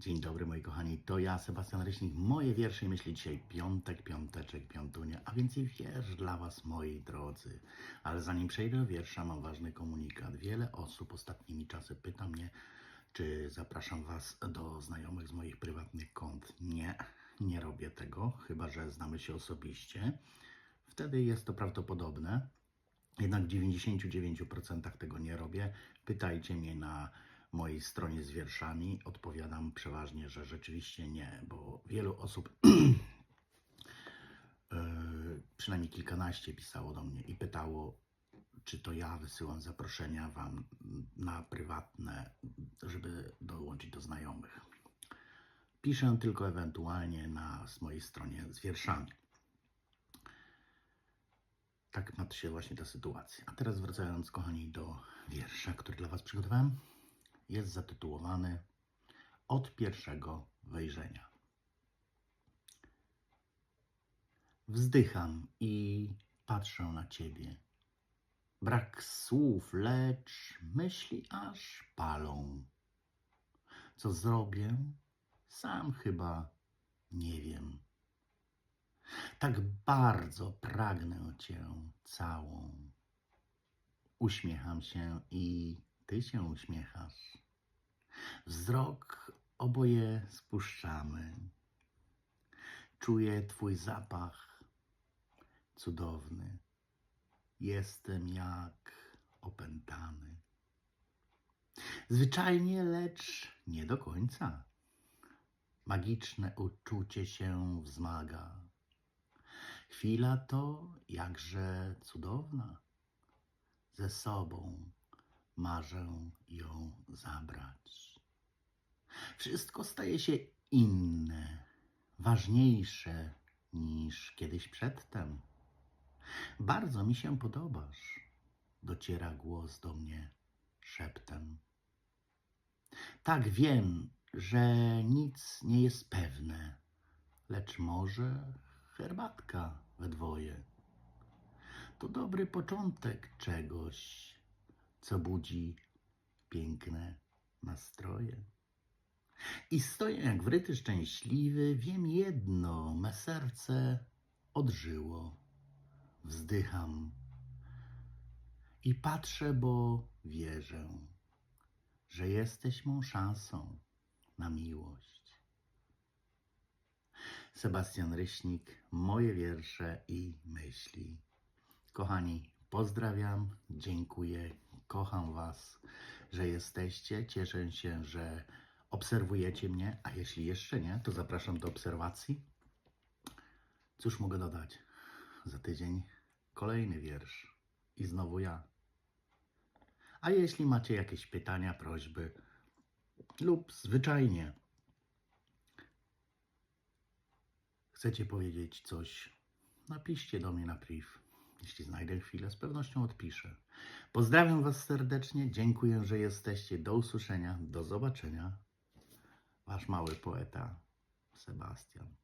Dzień dobry moi kochani, to ja Sebastian Ryśnik. Moje wiersze i myśli dzisiaj piątek, piąteczek, piątunia, a więc i wiersz dla Was moi drodzy. Ale zanim przejdę do wiersza mam ważny komunikat. Wiele osób ostatnimi czasy pyta mnie, czy zapraszam Was do znajomych z moich prywatnych kont. Nie, nie robię tego, chyba że znamy się osobiście. Wtedy jest to prawdopodobne. Jednak w 99% tego nie robię. Pytajcie mnie na mojej stronie z wierszami. Odpowiadam przeważnie, że rzeczywiście nie, bo wielu osób, e, przynajmniej kilkanaście pisało do mnie i pytało, czy to ja wysyłam zaproszenia Wam na prywatne, żeby dołączyć do znajomych. Piszę tylko ewentualnie na mojej stronie z wierszami. Tak ma się właśnie ta sytuacja. A teraz wracając, kochani, do wiersza, który dla Was przygotowałem. Jest zatytułowany Od pierwszego wejrzenia. Wzdycham i patrzę na Ciebie. Brak słów, lecz myśli aż palą. Co zrobię? Sam chyba nie wiem. Tak bardzo pragnę Cię całą. Uśmiecham się i Ty się uśmiechasz. Wzrok oboje spuszczamy. Czuję Twój zapach cudowny. Jestem jak opętany. Zwyczajnie, lecz nie do końca. Magiczne uczucie się wzmaga. Chwila to jakże cudowna. Ze sobą marzę ją zabrać. Wszystko staje się inne, ważniejsze niż kiedyś przedtem. Bardzo mi się podobasz, dociera głos do mnie szeptem. Tak wiem, że nic nie jest pewne, lecz może herbatka we dwoje. To dobry początek czegoś, co budzi piękne nastroje. I stoję jak wryty szczęśliwy, wiem jedno, me serce odżyło. Wzdycham i patrzę, bo wierzę, że jesteś mą szansą na miłość. Sebastian Ryśnik, moje wiersze i myśli. Kochani, pozdrawiam, dziękuję, kocham Was, że jesteście. Cieszę się, że obserwujecie mnie, a jeśli jeszcze nie, to zapraszam do obserwacji. Cóż mogę dodać? Za tydzień kolejny wiersz i znowu ja. A jeśli macie jakieś pytania, prośby lub zwyczajnie chcecie powiedzieć coś, napiszcie do mnie na priv. Jeśli znajdę chwilę, z pewnością odpiszę. Pozdrawiam Was serdecznie, dziękuję, że jesteście. Do usłyszenia, do zobaczenia. Wasz mały poeta Sebastian.